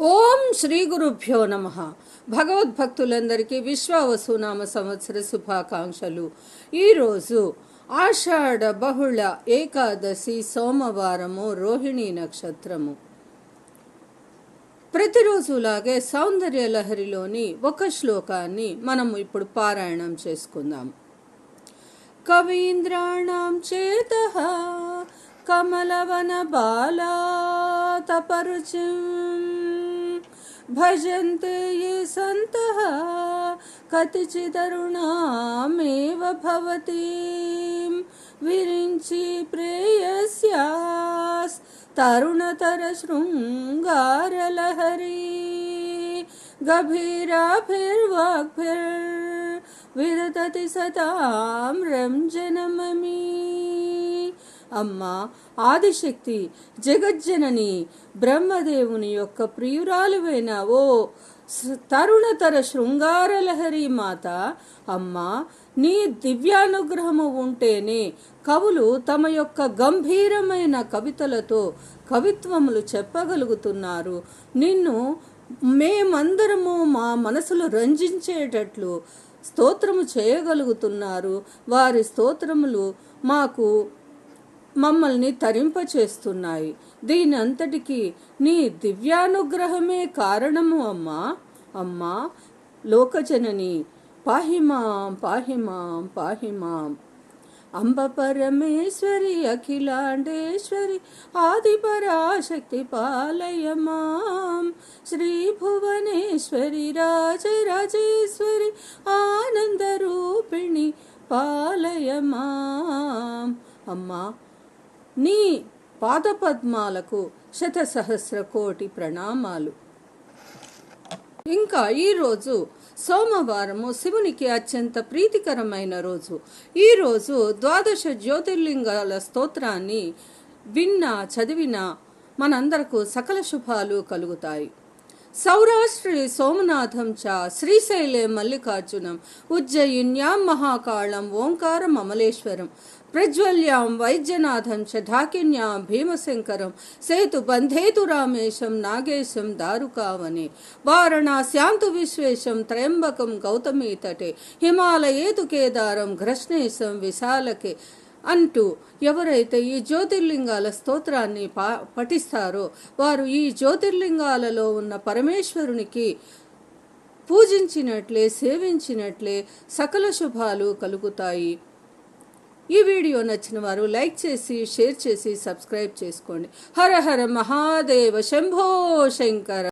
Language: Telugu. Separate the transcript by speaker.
Speaker 1: ఓం శ్రీ గురుభ్యో నమ. భగవద్భక్తులందరికీ విశ్వావసునామ సంవత్సర శుభాకాంక్షలు. ఈరోజు ఆషాఢ బహుళ ఏకాదశి సోమవారము రోహిణి నక్షత్రము. ప్రతిరోజులాగే సౌందర్య లహరిలోని ఒక శ్లోకాన్ని మనం ఇప్పుడు పారాయణం చేసుకుందాం. కవీంద్రాణం చేత కమలవన బాలాతపరుచిం भजन्ते ये सन्तः कतिचिदरुणामेव भवतीं। विरिञ्चि प्रेयस्यास्तरुणतरशृङ्गारलहरी गभीराभिर्वाग्भिर्विदतति सतां रञ्जनममी అమ్మ ఆదిశక్తి జగజ్జనని బ్రహ్మదేవుని యొక్క ప్రియురాలువైన ఓ తరుణతర శృంగారలహరి మాత అమ్మ నీ దివ్యానుగ్రహము ఉంటేనే కవులు తమ యొక్క గంభీరమైన కవితలతో కవిత్వములు చెప్పగలుగుతున్నారు. నిన్ను మేమందరము మా మనసులు రంజించేటట్లు స్తోత్రము చేయగలుగుతున్నారు. వారి స్తోత్రములు మాకు మమ్మల్ని తరింపచేస్తున్నాయి. దీని అంతటికి నీ దివ్యానుగ్రహమే కారణము అమ్మా. అమ్మా లోకజనని పాహిమాం పాహిమాం పాహిమాం. అంబ పరమేశ్వరి అఖిలాండేశ్వరి ఆదిపరాశక్తి పాలయమాం. పాలయ శ్రీ భువనేశ్వరి రాజరాజేశ్వరి ఆనందరూపిణి పాలయమాం. అమ్మా నీ పాదపద్మాలకు శతసహస్ర కోటి ప్రణామాలు. ఇంకా ఈరోజు సోమవారము శివునికి అత్యంత ప్రీతికరమైన రోజు. ఈరోజు ద్వాదశ జ్యోతిర్లింగాల స్తోత్రాన్ని విన్నా చదివినా మనందరకు సకల శుభాలు కలుగుతాయి. సౌరాష్ట్రే సోమనాథం చ శ్రీశైలే మల్లికార్జునం ఉజ్జయిన్యాం మహాకాళం ఓంకారం అమలేశ్వరం ప్రజ్వల్యాం వైద్యనాథం చ ఢాకిన్యాం భీమశంకరం సేతు బంధేతు రామేశం నాగేశం దారుకావనే వారణాస్యాంతు విశ్వేశం త్రయంబకం గౌతమీ తటే హిమాలయేతు కేదారం ఘ్రష్ణేశం విశాలకే అంటూ ఎవరైతే ఈ జ్యోతిర్లింగాల స్తోత్రాన్ని పా పఠిస్తారో వారు ఈ జ్యోతిర్లింగాలలో ఉన్న పరమేశ్వరునికి పూజించినట్లే సేవించినట్లే సకల శుభాలు కలుగుతాయి. ఈ వీడియో నచ్చిన వారు లైక్ చేసి షేర్ చేసి సబ్స్క్రైబ్ చేసుకోండి. హర హర మహాదేవ శంభో శంకర